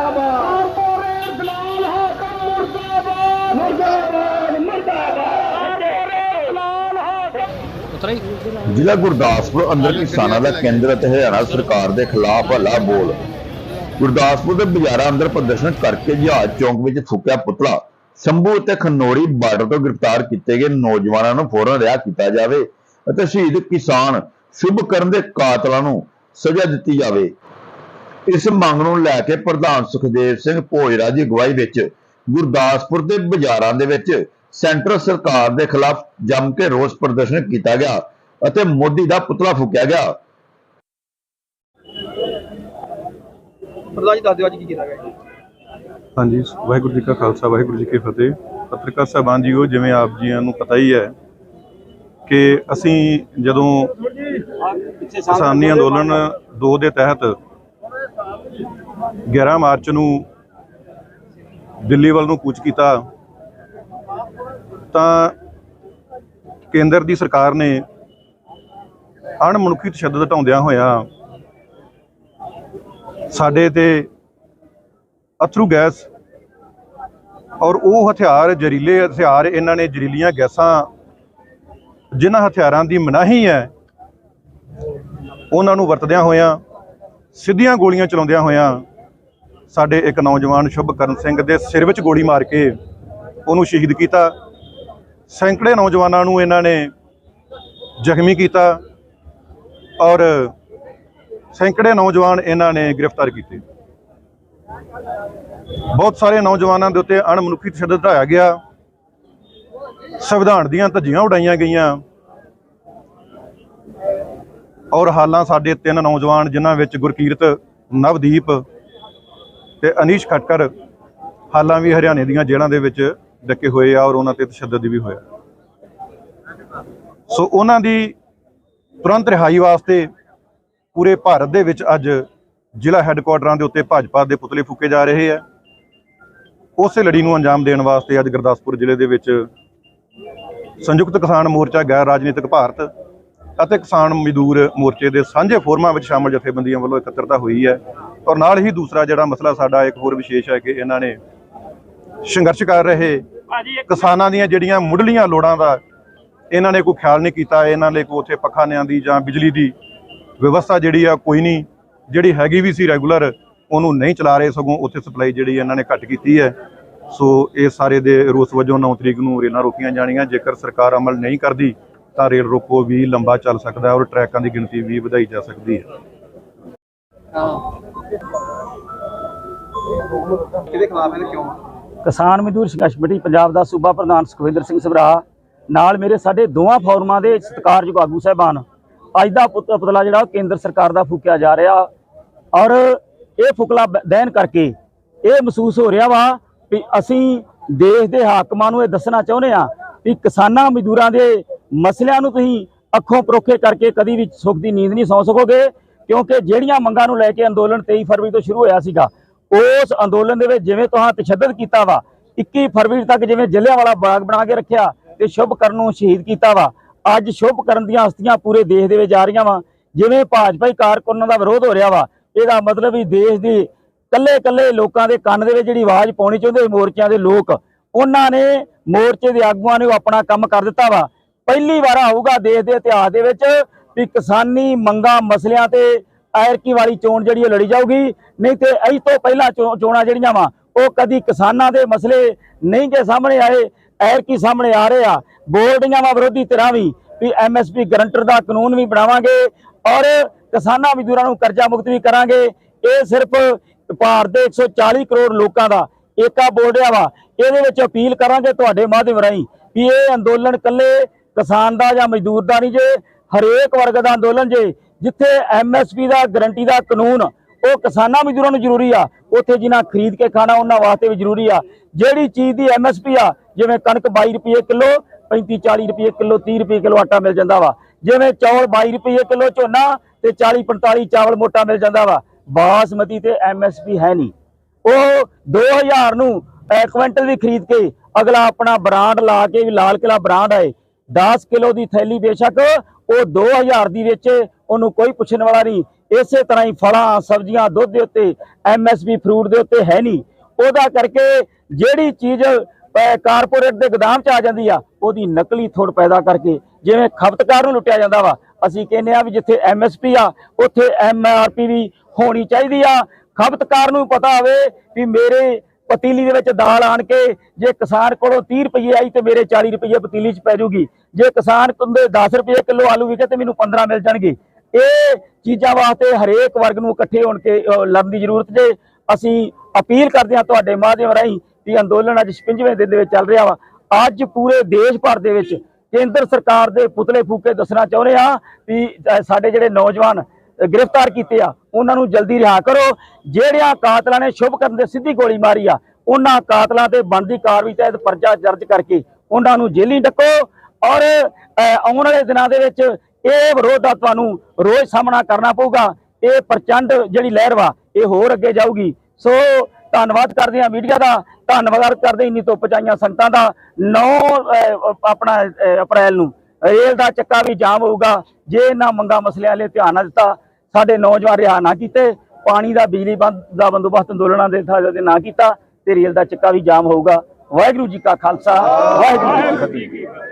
ਮੁਰਦਾਬਾਦ ਕਾਰਪੋਰੇਟ ਦਲਾਲ ਹਾਕਮ ਮੁਰਦਾਬਾਦ ਮੁਰਦਾਬਾਦ ਮੁਰਦਾਬਾਦ ਕਾਰਪੋਰੇਟ ਦਲਾਲ ਹਾਕਮ ਜ਼ਿਲ੍ਹਾ ਗੁਰਦਾਸਪੁਰ ਅੰਦਰ ਕਿਸਾਨਾਂ ਦਾ ਕੇਂਦਰ ਅਤੇ ਹਰਿਆਣਾ ਸਰਕਾਰ ਦੇ ਖਿਲਾਫ ਹੱਲਾ ਬੋਲ। ਗੁਰਦਾਸਪੁਰ ਦੇ ਬਾਜ਼ਾਰਾਂ ਅੰਦਰ ਪ੍ਰਦਰਸ਼ਨ ਕਰਕੇ ਜਹਾਜ਼ ਚੌਂਕ ਵਿੱਚ ਫੂਕਿਆ ਪੁਤਲਾ। ਸੰਭੂ ਅਤੇ ਖਨੋਰੀ ਬਾਰਡਰ ਤੋਂ ਗ੍ਰਿਫਤਾਰ ਕੀਤੇ ਗਏ ਨੌਜਵਾਨਾਂ ਨੂੰ ਫੌਰਨ ਰਿਹਾ ਕੀਤਾ ਜਾਵੇ ਅਤੇ ਸ਼ਹੀਦ ਕਿਸਾਨ ਸ਼ੁਭ ਕਰਨ ਦੇ ਕਾਤਲਾਂ ਨੂੰ ਸਜ਼ਾ ਦਿੱਤੀ ਜਾਵੇ। ਇਸ ਮੰਗ ਨੂੰ ਲੈ ਕੇ ਪ੍ਰਧਾਨ ਸੁਖਦੇਵ ਸਿੰਘ ਭੋਜਰਾ ਦੀ ਅਗਵਾਈ ਵਿੱਚ ਗੁਰਦਾਸਪੁਰ ਦੇ ਬਾਜ਼ਾਰਾਂ ਦੇ ਵਿੱਚ ਸੈਂਟਰ ਸਰਕਾਰ ਦੇ ਖਿਲਾਫ ਜੰਮ ਕੇ ਰੋਸ ਪ੍ਰਦਰਸ਼ਨ ਕੀਤਾ ਗਿਆ ਅਤੇ ਮੋਦੀ ਦਾ ਪੁਤਲਾ ਫੂਕਿਆ ਗਿਆ। ਪ੍ਰਧਾਨ ਜੀ ਦੱਸ ਦਿਓ ਅੱਜ ਕੀ ਕੀਤਾ ਗਿਆ ਜੀ। ਹਾਂਜੀ ਵਾਹਿਗੁਰੂ ਜੀ ਕਾ ਖਾਲਸਾ ਵਾਹਿਗੁਰੂ ਜੀ ਕੀ ਫਤਿਹ। ਪੱਤਰਕਾਰ ਸਾਹਿਬਾਨ ਜੀਓ ਜਿਵੇਂ ਆਪ ਜੀਆਂ ਨੂੰ ਪਤਾ ਹੀ ਹੈ ਕਿ ਅਸੀਂ ਜਦੋਂ ਕਿਸਾਨੀ ਅੰਦੋਲਨ 2 ਦੇ ਤਹਿਤ 11 ਮਾਰਚ ਨੂੰ ਦਿੱਲੀ ਵੱਲ ਨੂੰ ਕੂਚ ਕੀਤਾ, ਤਾਂ ਕੇਂਦਰ ਦੀ ਸਰਕਾਰ ਨੇ ਅਣਮਨੁੱਖੀ ਤਸ਼ੱਦਦ ਹਟਾਉਂਦਿਆਂ ਹੋਇਆਂ ਸਾਡੇ ਤੇ ਅਥਰੂ ਗੈਸ ਔਰ ਉਹ ਹਥਿਆਰ, ਜ਼ਹਿਰੀਲੇ ਹਥਿਆਰ, ਇਹਨਾਂ ਨੇ ਜ਼ਹਿਰੀਲੀਆਂ ਗੈਸਾਂ ਜਿਨ੍ਹਾਂ ਹਥਿਆਰਾਂ ਦੀ ਮਨਾਹੀ ਹੈ, ਉਹਨਾਂ ਨੂੰ ਵਰਤਦਿਆਂ ਹੋਇਆਂ, ਸਿੱਧੀਆਂ ਗੋਲੀਆਂ ਚਲਾਉਂਦਿਆਂ ਹੋਇਆਂ ਸਾਡੇ ਇੱਕ ਨੌਜਵਾਨ ਸ਼ੁਭਕਰਨ ਸਿੰਘ ਦੇ ਸਿਰ ਵਿੱਚ ਗੋਲੀ ਮਾਰ ਕੇ ਉਹਨੂੰ ਸ਼ਹੀਦ ਕੀਤਾ। ਸੈਂਕੜੇ ਨੌਜਵਾਨਾਂ ਨੂੰ ਇਹਨਾਂ ਨੇ ਜ਼ਖਮੀ ਕੀਤਾ ਔਰ ਸੈਂਕੜੇ ਨੌਜਵਾਨ ਇਹਨਾਂ ਨੇ ਗ੍ਰਿਫਤਾਰ ਕੀਤੇ। ਬਹੁਤ ਸਾਰੇ ਨੌਜਵਾਨਾਂ ਦੇ ਉੱਤੇ ਅਣਮਨੁੱਖੀ ਤਸ਼ੱਦਦ ਢਾਇਆ ਗਿਆ। ਸੰਵਿਧਾਨ ਦੀਆਂ ਧੱਜੀਆਂ ਉਡਾਈਆਂ ਗਈਆਂ ਔਰ ਹਾਲਾਂ ਸਾਡੇ ਤਿੰਨ ਨੌਜਵਾਨ ਜਿਨ੍ਹਾਂ ਵਿੱਚ ਗੁਰਕੀਰਤ, ਨਵਦੀਪ ਤੇ ਅਨੀਸ਼ ਖਟਕਰ ਹਾਲਾਂ ਵੀ ਹਰਿਆਣੇ ਦੀਆਂ ਜੇਲ੍ਹਾਂ ਦੇ ਵਿੱਚ ਡੱਕੇ ਹੋਏ ਆ ਔਰ ਉਹਨਾਂ ਤੇ ਤਸ਼ੱਦਦ ਵੀ ਹੋਇਆ। ਸੋ ਉਹਨਾਂ ਦੀ ਤੁਰੰਤ ਰਿਹਾਈ ਵਾਸਤੇ ਪੂਰੇ ਭਾਰਤ ਦੇ ਵਿੱਚ ਅੱਜ ਜ਼ਿਲ੍ਹਾ ਹੈੱਡਕੁਆਟਰਾਂ ਦੇ ਉੱਤੇ ਭਾਜਪਾ ਦੇ ਪੁਤਲੇ ਫੂਕੇ ਜਾ ਰਹੇ ਆ। ਉਸੇ ਲੜੀ ਨੂੰ ਅੰਜਾਮ ਦੇਣ ਵਾਸਤੇ ਅੱਜ ਗੁਰਦਾਸਪੁਰ ਜ਼ਿਲ੍ਹੇ ਦੇ ਵਿੱਚ ਸੰਯੁਕਤ ਕਿਸਾਨ ਮੋਰਚਾ ਗੈਰ ਰਾਜਨੀਤਿਕ ਭਾਰਤ ਅਤੇ ਕਿਸਾਨ ਮਜ਼ਦੂਰ ਮੋਰਚੇ ਦੇ ਸਾਂਝੇ ਫੋਰਮਾਂ ਵਿੱਚ ਸ਼ਾਮਲ ਜਥੇਬੰਦੀਆਂ ਵੱਲੋਂ ਇਕੱਤਰਤਾ ਹੋਈ ਹੈ ਔਰ ਨਾਲ ਹੀ ਦੂਸਰਾ ਜਿਹੜਾ ਮਸਲਾ ਸਾਡਾ ਇੱਕ ਹੋਰ ਵਿਸ਼ੇਸ਼ ਹੈ ਕਿ ਇਹਨਾਂ ਨੇ ਸੰਘਰਸ਼ ਕਰ ਰਹੇ ਕਿਸਾਨਾਂ ਦੀਆਂ ਜਿਹੜੀਆਂ ਮੁੱਢਲੀਆਂ ਲੋੜਾਂ ਦਾ ਇਹਨਾਂ ਨੇ ਕੋਈ ਖਿਆਲ ਨਹੀਂ ਕੀਤਾ ਇਹਨਾਂ ਨੇ ਕੋਈ ਉੱਥੇ ਪੱਖਾਨਿਆਂ ਦੀ ਜਾਂ ਬਿਜਲੀ ਦੀ ਵਿਵਸਥਾ ਜਿਹੜੀ ਆ ਕੋਈ ਨਹੀਂ ਜਿਹੜੀ ਹੈਗੀ ਵੀ ਸੀ ਰੈਗੂਲਰ ਉਹਨੂੰ ਨਹੀਂ ਚਲਾ ਰਹੇ ਸਗੋਂ ਉੱਥੇ ਸਪਲਾਈ ਜਿਹੜੀ ਇਹਨਾਂ ਨੇ ਘੱਟ ਕੀਤੀ ਹੈ। ਸੋ ਇਹ ਸਾਰੇ ਦੇ ਰੋਸ ਵਜੋਂ 9 ਤਰੀਕ ਨੂੰ ਰੇਲਾਂ ਰੋਕੀਆਂ ਜਾਣੀਆਂ ਜੇਕਰ ਸਰਕਾਰ ਅਮਲ ਨਹੀਂ ਕਰਦੀ ਤਾਂ ਰੇਲ ਰੋਕੋ ਵੀ ਲੰਬਾ ਚੱਲ ਸਕਦਾ ਹੈ ਔਰ ਟਰੈਕਾਂ ਦੀ ਗਿਣਤੀ ਵੀ ਵਧਾਈ ਜਾ ਸਕਦੀ ਹੈ। ਕਿਹਦੇ ਖਿਲਾਫ ਹੈ ਤੇ ਕਿਉਂ? ਕਿਸਾਨ ਮਜ਼ਦੂਰ ਸੰਘਰਸ਼ ਕਮੇਟੀ ਪੰਜਾਬ ਦਾ ਸੂਬਾ ਪ੍ਰਧਾਨ ਸੁਖਵਿੰਦਰ ਸਿੰਘ ਸਭਰਾ ਨਾਲ ਮੇਰੇ ਸਾਡੇ ਦੋਵਾਂ ਫੋਰਮਾਂ ਦੇ ਸਤਿਕਾਰਯੋਗ ਆਗੂ ਸਾਹਿਬਾਨ ਅੱਜ ਦਾ ਪੁਤ- ਪੁਤਲਾ ਜਿਹੜਾ ਉਹ ਕੇਂਦਰ ਸਰਕਾਰ ਦਾ ਫੂਕਿਆ ਜਾ ਰਿਹਾ ਔਰ ਇਹ ਫੁਕਲਾ ਦਹਿਨ ਕਰਕੇ ਇਹ ਮਹਿਸੂਸ ਹੋ ਰਿਹਾ ਵਾ ਵੀ ਅਸੀਂ ਦੇਸ਼ ਦੇ ਹਾਕਮਾਂ ਨੂੰ ਇਹ ਦੱਸਣਾ ਚਾਹੁੰਦੇ ਆ ਵੀ ਕਿਸਾਨਾਂ ਮਜ਼ਦੂਰਾਂ ਦੇ ਮਸਲਿਆਂ ਨੂੰ ਤੁਸੀਂ ਅੱਖੋਂ ਪਰੋਖੇ ਕਰਕੇ ਕਦੀ ਵੀ ਸੁੱਖ ਦੀ ਨੀਂਦ ਨਹੀਂ ਸੌਂ ਸਕੋਗੇ, ਕਿਉਂਕਿ ਜਿਹੜੀਆਂ ਮੰਗਾਂ ਨੂੰ ਲੈ ਕੇ ਅੰਦੋਲਨ 23 ਫਰਵਰੀ ਤੋਂ ਸ਼ੁਰੂ ਹੋਇਆ ਸੀਗਾ, ਉਸ ਅੰਦੋਲਨ ਦੇ ਵਿੱਚ ਜਿਵੇਂ ਤੁਹਾਂ ਤਸ਼ੱਦਦ ਕੀਤਾ ਵਾ 21 ਫਰਵਰੀ ਤੱਕ ਜਿਵੇਂ ਜਲਿਆਂਵਾਲਾ ਬਾਗ ਬਣਾ ਕੇ ਰੱਖਿਆ ਤੇ ਸ਼ੁਭ ਕਰਨ ਨੂੰ ਸ਼ਹੀਦ ਕੀਤਾ ਵਾ, ਅੱਜ ਸ਼ੁਭ ਕਰਨ ਦੀਆਂ ਹਸਤੀਆਂ ਪੂਰੇ ਦੇਸ਼ ਦੇ ਵਿੱਚ ਆ ਰਹੀਆਂ ਵਾ, ਜਿਵੇਂ ਭਾਜਪਾਈ ਕਾਰਕੁਨਾਂ ਦਾ ਵਿਰੋਧ ਹੋ ਰਿਹਾ ਵਾ, ਇਹਦਾ ਮਤਲਬ ਵੀ ਦੇਸ਼ ਦੀ ਕੱਲੇ ਕੱਲੇ ਲੋਕਾਂ ਦੇ ਕੰਨ ਦੇ ਵਿੱਚ ਜਿਹੜੀ ਆਵਾਜ਼ ਪਾਉਣੀ ਚਾਹੁੰਦੇ ਮੋਰਚਿਆਂ ਦੇ ਲੋਕ, ਉਹਨਾਂ ਨੇ ਮੋਰਚੇ ਦੇ ਆਗੂਆਂ ਨੇ ਉਹ ਆਪਣਾ ਕੰਮ ਕਰ ਦਿੱਤਾ ਵਾ ਪਹਿਲੀ ਵਾਰ ਆਊਗਾ ਦੇਸ਼ ਦੇ ਇਤਿਹਾਸ ਦੇ ਵਿੱਚ ਵੀ ਕਿਸਾਨੀ ਮੰਗਾਂ ਮਸਲਿਆਂ ਤੇ ਐਰਕੀ ਵਾਲੀ ਚੋਣ ਜਿਹੜੀ ਉਹ ਲੜੀ ਜਾਊਗੀ। ਨਹੀਂ ਤੇ ਇਸ ਤੋਂ ਪਹਿਲਾਂ ਚੋ- ਚੋਣਾਂ ਜਿਹੜੀਆਂ ਵਾ, ਉਹ ਕਦੀ ਕਿਸਾਨਾਂ ਦੇ ਮਸਲੇ ਨਹੀਂ ਜੇ ਸਾਹਮਣੇ ਆਏ ਐਰਕੀ ਸਾਹਮਣੇ ਆ ਰਹੇ ਆ। ਬੋਲਦੀਆਂ ਵਾ ਵਿਰੋਧੀ ਧਿਰਾਂ ਵੀ ਵੀ ਐਮਐਸਪੀ ਗਰੰਟਰ ਦਾ ਕਾਨੂੰਨ ਵੀ ਬਣਾਵਾਂਗੇ ਔਰ ਕਿਸਾਨਾਂ ਮਜ਼ਦੂਰਾਂ ਨੂੰ ਕਰਜ਼ਾ ਮੁਕਤ ਵੀ ਕਰਾਂਗੇ। ਇਹ ਸਿਰਫ ਭਾਰਤ ਦੇ 140 ਕਰੋੜ ਲੋਕਾਂ ਦਾ ਏਕਾ ਬੋਲ ਰਿਹਾ ਵਾ। ਇਹਦੇ ਵਿੱਚ ਅਪੀਲ ਕਰਾਂਗੇ ਤੁਹਾਡੇ ਮਾਧਿਅਮ ਰਾਹੀਂ ਵੀ ਇਹ ਅੰਦੋਲਨ ਕੱਲੇ ਕਿਸਾਨ ਦਾ ਜਾਂ ਮਜ਼ਦੂਰ ਦਾ ਨਹੀਂ ਜੇ ਹਰੇਕ ਵਰਗ ਦਾ ਅੰਦੋਲਨ ਜੇ ਜਿੱਥੇ ਐਮਐਸਪੀ ਦਾ ਗਰੰਟੀ ਦਾ ਕਾਨੂੰਨ ਉਹ ਕਿਸਾਨਾਂ ਮਜ਼ਦੂਰਾਂ ਨੂੰ ਜ਼ਰੂਰੀ ਆ ਉੱਥੇ ਜਿਨ੍ਹਾਂ ਖਰੀਦ ਕੇ ਖਾਣਾ ਉਹਨਾਂ ਵਾਸਤੇ ਵੀ ਜ਼ਰੂਰੀ ਆ। ਜਿਹੜੀ ਚੀਜ਼ ਦੀ ਐਮਐਸਪੀ ਆ ਜਿਵੇਂ ਕਣਕ 22 ਰੁਪਏ ਕਿਲੋ 35 40 ਰੁਪਏ ਕਿਲੋ 30 ਰੁਪਏ ਕਿਲੋ ਆਟਾ ਮਿਲ ਜਾਂਦਾ ਵਾ। ਜਿਵੇਂ ਚੌਲ 22 ਰੁਪਏ ਕਿਲੋ ਝੋਨਾ ਤੇ 40 45 ਚਾਵਲ ਮੋਟਾ ਮਿਲ ਜਾਂਦਾ ਵਾ। ਬਾਸਮਤੀ ਤੇ ਐਮਐਸਪੀ ਹੈ ਨਹੀਂ। ਉਹ 2000 ਨੂੰ ਅਹ, ਕੁਇੰਟਲ ਵੀ ਖਰੀਦ ਕੇ ਅਗਲਾ ਆਪਣਾ ਬ੍ਰਾਂਡ ਲਾ ਕੇ ਵੀ ਲਾਲ ਕਿਲਾ ਬ੍ਰਾਂਡ ਆਏ। 10 ਕਿਲੋ ਦੀ ਥੈਲੀ ਬੇਸ਼ੱਕ ਉਹ 2000 ਦੀ ਵੇਚੇ ਉਹਨੂੰ ਕੋਈ ਪੁੱਛਣ ਵਾਲਾ ਨਹੀਂ। ਇਸੇ ਤਰ੍ਹਾਂ ਹੀ ਫਲਾਂ ਸਬਜ਼ੀਆਂ ਦੁੱਧ ਦੇ ਉੱਤੇ ਐਮਐਸਪੀ ਫਰੂਟ ਦੇ ਉੱਤੇ ਹੈ ਨਹੀਂ। ਉਹਦਾ ਕਰਕੇ ਜਿਹੜੀ ਚੀਜ਼ ਅਹ, ਕਾਰਪੋਰੇਟ ਦੇ ਗੋਦਾਮ 'ਚ ਆ ਜਾਂਦੀ ਆ ਉਹਦੀ ਨਕਲੀ ਥੋੜ ਪੈਦਾ ਕਰਕੇ ਜਿਵੇਂ ਖਪਤਕਾਰ ਨੂੰ ਲੁੱਟਿਆ ਜਾਂਦਾ ਵਾ ਅਸੀਂ ਕਹਿੰਦੇ ਆ ਵੀ ਜਿੱਥੇ ਐਮਐਸਪੀ ਆ ਉੱਥੇ ਐਮਆਰਪੀ ਵੀ ਹੋਣੀ ਚਾਹੀਦੀ ਆ। ਖਪਤਕਾਰ ਨੂੰ ਪਤਾ ਹੋਵੇ ਵੀ ਮੇਰੇ ਪਤੀਲੀ ਦੇ ਵਿੱਚ ਦਾਲ ਆਣ ਕੇ ਜੇ ਕਿਸਾਨ ਕੋਲੋਂ 30 ਰੁਪਏ ਆਈ ਤੇ ਮੇਰੇ 40 ਰੁਪਏ ਪਤੀਲੀ 'ਚ ਪੈ ਜੂਗੀ। ਜੇ ਕਿਸਾਨ ਕੋਲੋਂ 10 ਰੁਪਏ ਕਿਲੋ ਆਲੂ ਵਿਕੇ ਤੇ ਮੈਨੂੰ 15 ਮਿਲ ਜਾਣਗੇ। ਇਹ ਚੀਜ਼ਾਂ ਵਾਸਤੇ ਹਰੇਕ ਵਰਗ ਨੂੰ ਇਕੱਠੇ ਹੋਣ ਕੇ ਲੜਨ ਦੀ ਜ਼ਰੂਰਤ ਜੇ ਅਸੀਂ ਅਪੀਲ ਕਰਦੇ ਹਾਂ ਤੁਹਾਡੇ ਮਾਧਿਅਮ ਰਾਹੀਂ ਵੀ ਅੰਦੋਲਨ ਅੱਜ 56ਵੇਂ ਦਿਨ ਦੇ ਵਿੱਚ ਚੱਲ ਰਿਹਾ ਵਾ। ਅੱਜ ਪੂਰੇ ਦੇਸ਼ ਭਰ ਦੇ ਵਿੱਚ ਕੇਂਦਰ ਸਰਕਾਰ ਦੇ ਪੁਤਲੇ ਫੂਕੇ ਦੱਸਣਾ ਚਾਹੁੰਦੇ ਆ ਵੀ ਸਾਡੇ ਜਿਹੜੇ ਨੌਜਵਾਨ ਗ੍ਰਿਫਤਾਰ ਕੀਤੇ ਆ। ਉਹਨਾਂ ਨੂੰ ਜਲਦੀ ਰਿਹਾ ਕਰੋ। ਜਿਹੜਿਆਂ ਕਾਤਲਾਂ ਨੇ ਸ਼ੁਭ ਕਰਨ ਦੇ ਸਿੱਧੀ ਗੋਲੀ ਮਾਰੀ ਆ, ਉਹਨਾਂ ਕਾਤਲਾਂ ਤੇ ਬਣਦੀ ਕਾਰਵਾਈ ਤਹਿਤ ਪਰਚਾ ਦਰਜ ਕਰਕੇ ਉਹਨਾਂ ਨੂੰ ਜੇਲ੍ਹੀਂ ਡੱਕੋ। ਔਰ ਆਉਣ ਵਾਲੇ ਦਿਨਾਂ ਦੇ ਵਿੱਚ ਇਹ ਵਿਰੋਧ ਦਾ ਤੁਹਾਨੂੰ ਰੋਜ਼ ਸਾਹਮਣਾ ਕਰਨਾ ਪਊਗਾ। ਇਹ ਪ੍ਰਚੰਡ ਜਿਹੜੀ ਲਹਿਰ ਵਾ, ਇਹ ਹੋਰ ਅੱਗੇ ਜਾਊਗੀ। ਸੋ, ਧੰਨਵਾਦ ਕਰਦੇ ਹਾਂ ਮੀਡੀਆ ਦਾ। ਧੰਨਵਾਦ ਕਰਦੇ ਇੰਨੀ ਧੁੱਪ ਚਾਈਆਂ ਸੰਗਤਾਂ ਦਾ। 9 ਆਪਣਾ ਅਪ੍ਰੈਲ ਨੂੰ ਰੇਲ ਦਾ ਚੱਕਾ ਵੀ ਜਾਮ ਹੋਊਗਾ। ਜੇ ਇਹਨਾਂ ਮੰਗਾ ਮਸਲਿਆਂ ਲਈ ਧਿਆਨ ਨਾ ਦਿੱਤਾ ਸਾਡੇ ਨੌਜਵਾਨ ਰਿਹਾ ਨਾ ਕੀਤੇ, ਪਾਣੀ ਦਾ, ਬਿਜਲੀ ਬੰਦ ਦਾ ਬੰਦੋਬਸਤ ਅੰਦੋਲਨਾਂ ਦੇ ਥਾਂ ਤੇ ਨਾ ਕੀਤਾ ਤੇ ਰੇਲ ਦਾ ਚੱਕਾ ਵੀ ਜਾਮ ਹੋਊਗਾ। ਵਾਹਿਗੁਰੂ ਜੀ ਕਾ ਖਾਲਸਾ, ਵਾਹਿਗੁਰੂ ਜੀ ਕੀ ਫਤਿਹ।